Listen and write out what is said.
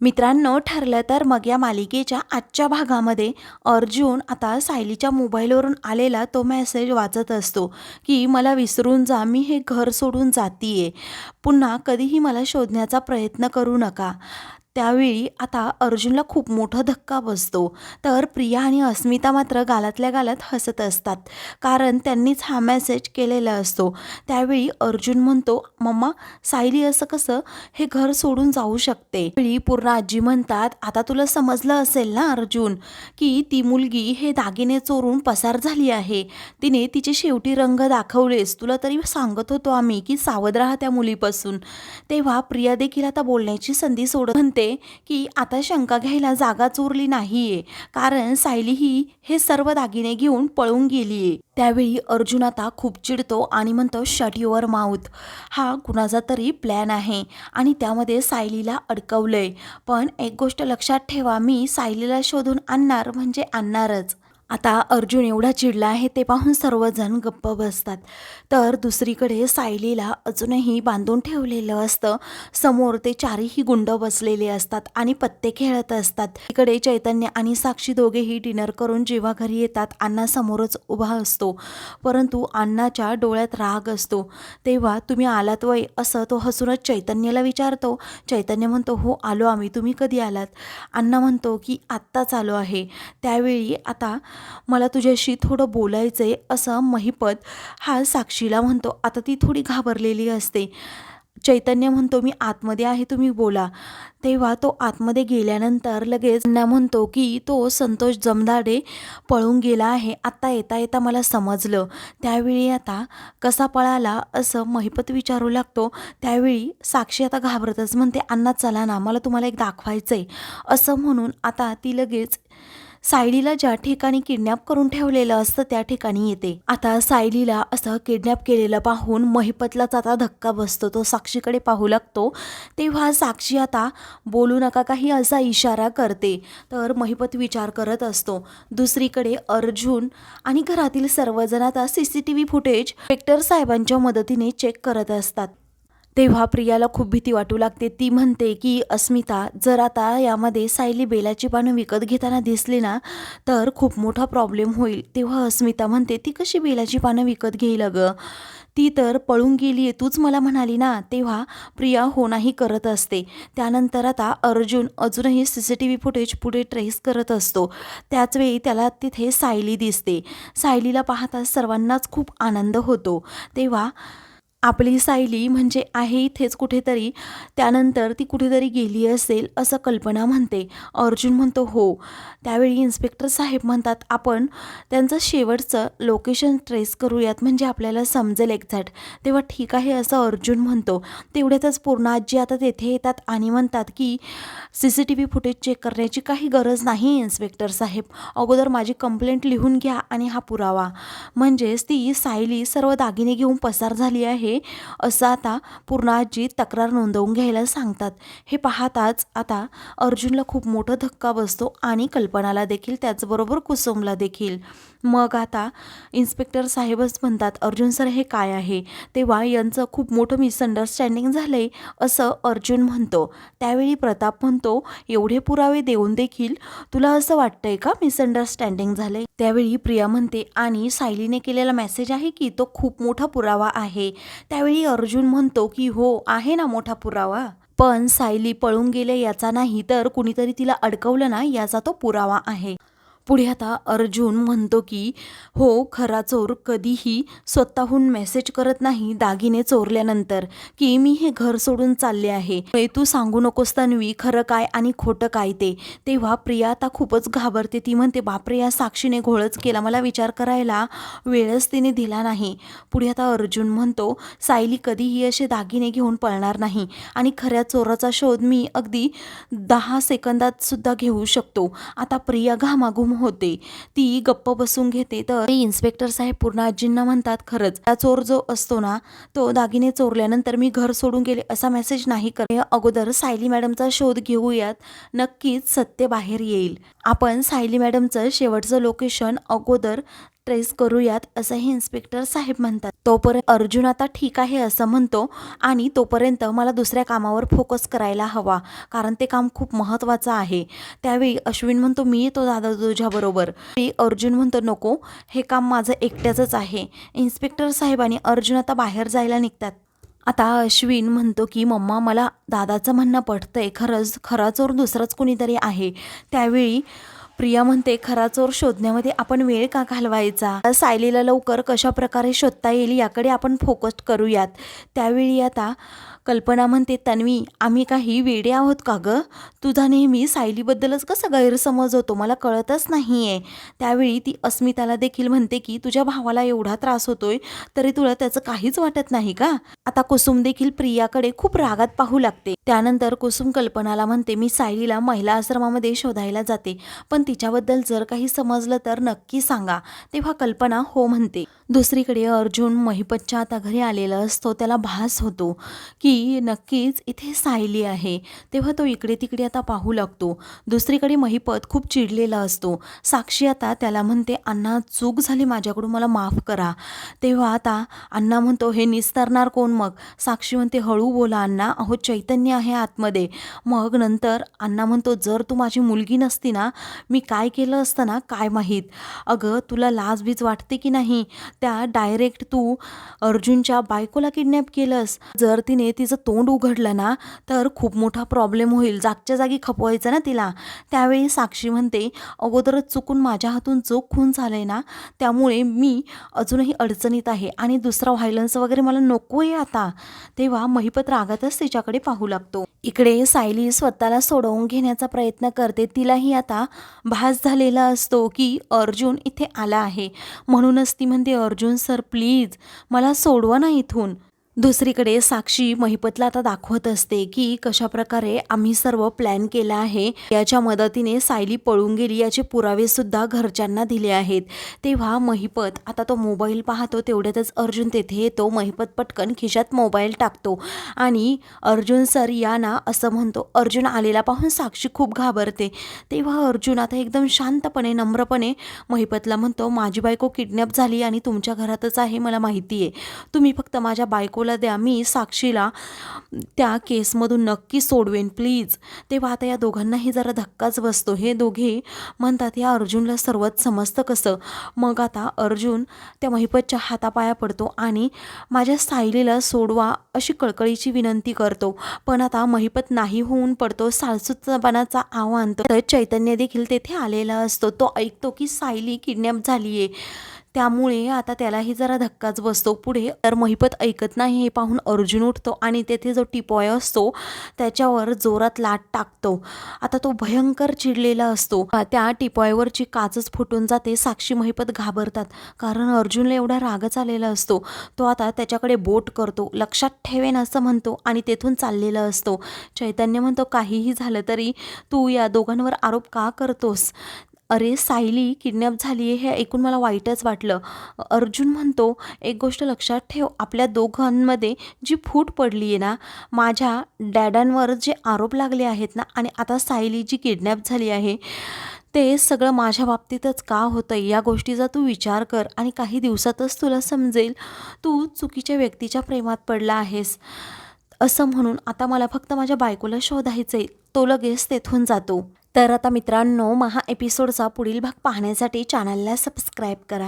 मित्रांनो ठरलं तर मग या मालिकेच्या आजच्या भागामध्ये अर्जुन आता सायलीच्या मोबाईलवरून आलेला तो मेसेज वाचत असतो की मला विसरून जा मी हे घर सोडून जातीये. पुन्हा कधीही मला शोधण्याचा प्रयत्न करू नका. त्यावेळी आता अर्जुनला खूप मोठा धक्का बसतो. तर प्रिया आणि अस्मिता मात्र गालातल्या गालात हसत असतात. कारण त्यांनीच हा मेसेज केलेला असतो. त्यावेळी अर्जुन म्हणतो मम्मा सायली असं कसं? हे घर सोडून जाऊ शकते. वेळी पूर्ण आजी म्हणतात आता तुला समजलं असेल ना अर्जुन की ती मुलगी हे दागिने चोरून पसार झाली आहे. तिने तिचे शेवटी रंग दाखवलेस. तुला तरी सांगत होतो आम्ही की सावध राहा त्या मुलीपासून. तेव्हा प्रिया देखील आता बोलण्याची संधी सोडत म्हणते. की आता शंका घ्यायला जागाच नाही नाहीये. कारण सायली ही हे सर्व दागिने घेऊन पळून गेलीये. त्यावेळी अर्जुन आता खूप चिडतो आणि म्हणतो शट युअर माऊथ हा कुणाचा तरी प्लॅन आहे आणि त्यामध्ये सायलीला अडकवलंय. पण एक गोष्ट लक्षात ठेवा मी सायलीला शोधून आणणार म्हणजे आणणारच. आता अर्जुन एवढा चिडला आहे ते पाहून सर्वजण गप्प बसतात. तर दुसरीकडे सायलीला अजूनही बांधून ठेवलेलं असतं. समोर ते चारही गुंड बसलेले असतात आणि पत्ते खेळत असतात. इकडे चैतन्य आणि साक्षी दोघेही डिनर करून जेव्हा घरी येतात अण्णा समोरच उभा असतो. परंतु अण्णाच्या डोळ्यात राग असतो. तेव्हा तुम्ही आलात वय? असं तो हसूनच चैतन्याला विचारतो. चैतन्य म्हणतो हो आलो आम्ही. तुम्ही कधी आलात? अण्णा म्हणतो की आत्ताच आलो आहे. त्यावेळी आता मला तुझ्याशी थोडं बोलायचं आहे असं महिपत हा साक्षीला म्हणतो. आता ती थोडी घाबरलेली असते. चैतन्य म्हणतो मी आतमध्ये आहे तुम्ही बोला. तेव्हा तो आतमध्ये गेल्यानंतर लगेच ना म्हणतो की तो संतोष जमदाडे पळून गेला आहे. आत्ता येता येता मला समजलं. त्यावेळी आता कसा पळाला? असं महिपत विचारू लागतो. त्यावेळी साक्षी आता घाबरतच म्हणते अण्णा चला ना मला तुम्हाला एक दाखवायचं आहे असं म्हणून आता ती लगेच सायलीला ज्या ठिकाणी किडनॅप करून ठेवलेलं असतं त्या ठिकाणी येते. आता सायलीला असं किडनॅप केलेलं पाहून महिपतलाच आता धक्का बसतो. तो साक्षीकडे पाहू लागतो. तेव्हा साक्षी आता बोलू नका काही असा इशारा करते. तर महिपत विचार करत असतो. दुसरीकडे अर्जुन आणि घरातील सर्वजण आता C C T V footage inspector साहेबांच्या मदतीने चेक करत असतात. तेव्हा प्रियाला खूप भीती वाटू लागते. ती म्हणते की अस्मिता जर आता यामध्ये सायली बेलाची पानं विकत घेताना दिसली ना तर खूप मोठा प्रॉब्लेम होईल. तेव्हा अस्मिता म्हणते ती कशी बेलाची पानं विकत घेईल अगं? ती तर पळून गेली आहे तूच मला म्हणाली ना? तेव्हा प्रिया हो नाही करत असते. त्यानंतर आता अर्जुन अजूनही C C T V footage पुढे ट्रेस करत असतो. त्याचवेळी त्याला तिथे सायली दिसते. सायलीला पाहता सर्वांनाच खूप आनंद होतो. तेव्हा आपली सायली म्हणजे आहे इथेच कुठेतरी त्यानंतर ती कुठेतरी गेली असेल असं कल्पना म्हणते. अर्जुन म्हणतो हो. त्यावेळी इन्स्पेक्टर साहेब म्हणतात आपण त्यांचं शेवटचं लोकेशन ट्रेस करूयात म्हणजे आपल्याला समजेल एक्झॅक्ट तेव्हा ठीक आहे असं अर्जुन म्हणतो. तेवढ्यातच पूर्ण आजी आता तेथे येतात आणि म्हणतात की C C T V footage check करण्याची काही गरज नाही इन्स्पेक्टर साहेब. अगोदर माझी कंप्लेंट लिहून घ्या आणि हा पुरावा. म्हणजेच ती सायली सर्व दागिने घेऊन पसार झाली आहे. असं आता पूर्ण आजी तक्रार नोंदवून घ्यायला सांगतात. हे पाहताच आता अर्जुनला खूप मोठा धक्का बसतो आणि कल्पनाला देखील त्याचबरोबर कुसुमला देखील. मग आता इन्स्पेक्टर साहेबच म्हणतात अर्जुन सर हे काय आहे? तेव्हा यांचं खूप मोठं मिसअंडरस्टँडिंग झालं आहे असं अर्जुन म्हणतो. त्यावेळी प्रताप म्हणतो एवढे पुरावे देऊन देखील तुला असं वाटतंय का मिसअंडरस्टँडिंग झालंय? त्यावेळी प्रिया म्हणते आणि सायलीने केलेला मेसेज आहे की तो खूप मोठा पुरावा आहे. त्यावेळी अर्जुन म्हणतो की हो आहे ना मोठा पुरावा. पण सायली पळून गेले याचा नाही तर कुणीतरी तिला अडकवलं ना याचा तो पुरावा आहे. पुढे आता अर्जुन म्हणतो की हो खरा चोर कधीही स्वतःहून मेसेज करत नाही दागिने चोरल्यानंतर की मी हे घर सोडून चालले आहे. तू सांगू नकोस तन्वी खरं काय आणि खोटं काय ते. तेव्हा प्रिया आता खूपच घाबरते. ती म्हणते बापरे या साक्षीने घोळच केला. मला विचार करायला वेळच तिने दिला नाही. पुढे आता अर्जुन म्हणतो सायली कधीही असे दागिने घेऊन पळणार नाही आणि खऱ्या चोराचा शोध मी अगदी दहा सेकंदात सुद्धा घेऊ शकतो. आता प्रिया घामाघूम होते. ती गप्प बसून घेते. तर इन्स्पेक्टर साहेब पूर्ण आजींना म्हणतात खरंच त्या चोर जो असतो ना तो दागिने चोरल्यानंतर मी घर सोडून गेले असा मेसेज नाही कर अगोदर सायली मॅडमचा शोध घेऊयात. नक्कीच सत्य बाहेर येईल. आपण सायली मॅडमचं शेवटचं लोकेशन अगोदर ट्रेस करूयात असंही इन्स्पेक्टर साहेब म्हणतात. तोपर्यंत अर्जुन आता ठीक आहे असं म्हणतो आणि तोपर्यंत मला दुसऱ्या कामावर फोकस करायला हवा कारण ते काम खूप महत्त्वाचं आहे. त्यावेळी अश्विन म्हणतो मी येतो दादा तुझ्याबरोबर मी अर्जुन म्हणतो नको हे काम माझं एकट्याचंच आहे. इन्स्पेक्टर साहेब आणि अर्जुन आता बाहेर जायला निघतात. आता अश्विन म्हणतो की मम्मा मला दादाचं म्हणणं पटतंय खरंच खरा चोर दुसरंच कुणीतरी आहे. त्यावेळी प्रिया म्हणते खरा चोर शोधण्यामध्ये आपण वेळ का घालवायचा? सायलीला लवकर कशा प्रकारे शोधता येईल याकडे आपण फोकस करूयात. त्यावेळी आता कल्पना म्हणते तन्वी आम्ही काही वेडे आहोत का गं? तुझा नेहमी सायलीबद्दलच कसं गैरसमज होतो? मला कळतच नाही आहे त्यावेळी ती अस्मिताला देखील म्हणते की तुझ्या भावाला एवढा त्रास होतोय तरी तुला त्याचं काहीच वाटत नाही का? आता कुसुम देखील प्रियाकडे खूप रागात पाहू लागते. त्यानंतर कुसुम कल्पनाला म्हणते मी सायलीला महिला आश्रमामध्ये शोधायला जाते पण तिच्याबद्दल जर काही समजलं तर नक्की सांगा. तेव्हा कल्पना हो म्हणते. दुसरीकडे अर्जुन महिपतच्या आता घरी आलेला असतो त्याला भास होतो की नक्कीच इथे सायली आहे. तेव्हा तो इकडे तिकडे आता पाहू लागतो. दुसरीकडे महिपत खूप चिडलेला असतो. साक्षी आता त्याला म्हणते अण्णा चूक झाली माझ्याकडून मला माफ करा. तेव्हा आता अण्णा म्हणतो हे निस्तारणार कोण मग? साक्षी म्हणते हळू बोला अण्णा अहो चैतन्य आहे आतमध्ये. मग नंतर अण्णा म्हणतो जर तू माझी मुलगी नसती ना मी काय केलं असतं ना काय माहीत? अगं तुला लाजबीज वाटते की नाही? त्या डायरेक्ट तू अर्जुनच्या बायकोला किडनॅप केलंस. जर तिने ती तिचं तोंड उघडलं ना तर खूप मोठा प्रॉब्लेम होईल. जागच्या जागी खपवायचं ना तिला. त्यावेळी साक्षी म्हणते अगोदरच चुकून माझ्या हातून चूक खून झालं आहे ना त्यामुळे मी अजूनही अडचणीत आहे आणि दुसरा व्हायलन्स वगैरे मला नको आहे आता. तेव्हा महिपत रागातच तिच्याकडे पाहू लागतो. इकडे सायली स्वतःला सोडवून घेण्याचा प्रयत्न करते. तिलाही आता भास झालेला असतो की अर्जुन इथे आला आहे. म्हणूनच ती म्हणते अर्जुन सर प्लीज मला सोडवा ना इथून. दुसरीकडे साक्षी महिपतला आता दाखवत असते की कशा प्रकारे आम्ही सर्व प्लॅन केला आहे. याच्या मदतीने सायली पळून गेली याचे पुरावे सुद्धा घरच्यांना दिले आहेत. तेव्हा महिपत आता तो मोबाईल पाहतो तेवढ्यातच अर्जुन तेथे येतो. महिपत पटकन खिशात मोबाईल टाकतो आणि अर्जुन सर या ना असं म्हणतो. अर्जुन आलेला पाहून साक्षी खूप घाबरते. तेव्हा अर्जुन आता एकदम शांतपणे नम्रपणे महिपतला म्हणतो माझी बायको किडनॅप झाली आणि तुमच्या घरातच आहे मला माहिती आहे तुम्ही फक्त माझ्या बायको बायकोला द्या. मी साक्षीला त्या केसमधून नक्की सोडवेन प्लीज तेव्हा आता या दोघांनाही जरा धक्काच बसतो. हे दोघे म्हणतात या अर्जुनला सर्वच समजतं कसं? मग आता अर्जुन त्या महिपतच्या हातापाया पडतो आणि माझ्या सायलीला सोडवा अशी कळकळीची विनंती करतो. पण आता महिपत नाही होऊन पडतो. साळसूतपणाचा आव्हान तर चैतन्य देखील तेथे आलेला असतो. तो ऐकतो की सायली किडनॅप झाली आहे त्यामुळे आता त्यालाही जरा धक्काच बसतो. पुढे तर महिपत ऐकत नाही हे पाहून अर्जुन उठतो आणि तेथे जो टिपॉय असतो त्याच्यावर जोरात लाट टाकतो. आता तो भयंकर चिडलेला असतो. त्या टिपॉयवरची काचच फुटून जाते साक्षी महिपत घाबरतात. कारण अर्जुनला एवढा रागच आलेला असतो. तो आता त्याच्याकडे बोट करतो. लक्षात ठेवेन असं म्हणतो आणि तेथून चाललेला असतो. चैतन्य म्हणतो काहीही झालं तरी तू या दोघांवर आरोप का करतोस? अरे सायली किडनॅप झाली आहे हे ऐकून मला वाईटच वाटलं. अर्जुन म्हणतो एक गोष्ट लक्षात ठेव आपल्या दोघांमध्ये जी फूट पडली आहे ना माझ्या डॅडांवर जे आरोप लागले आहेत ना आणि आता सायली जी किडनॅप झाली आहे ते सगळं माझ्या बाबतीतच का होतं या गोष्टीचा तू विचार कर आणि काही दिवसातच तुला समजेल तू चुकीच्या व्यक्तीच्या प्रेमात पडला आहेस. असं म्हणून आता मला फक्त माझ्या बायकोला शोधायचं आहे तो लगेच तेथून जातो. तर आता मित्रांनो महा एपिसोडचा पुढील भाग पाहण्यासाठी चॅनलला सबस्क्राईब करा.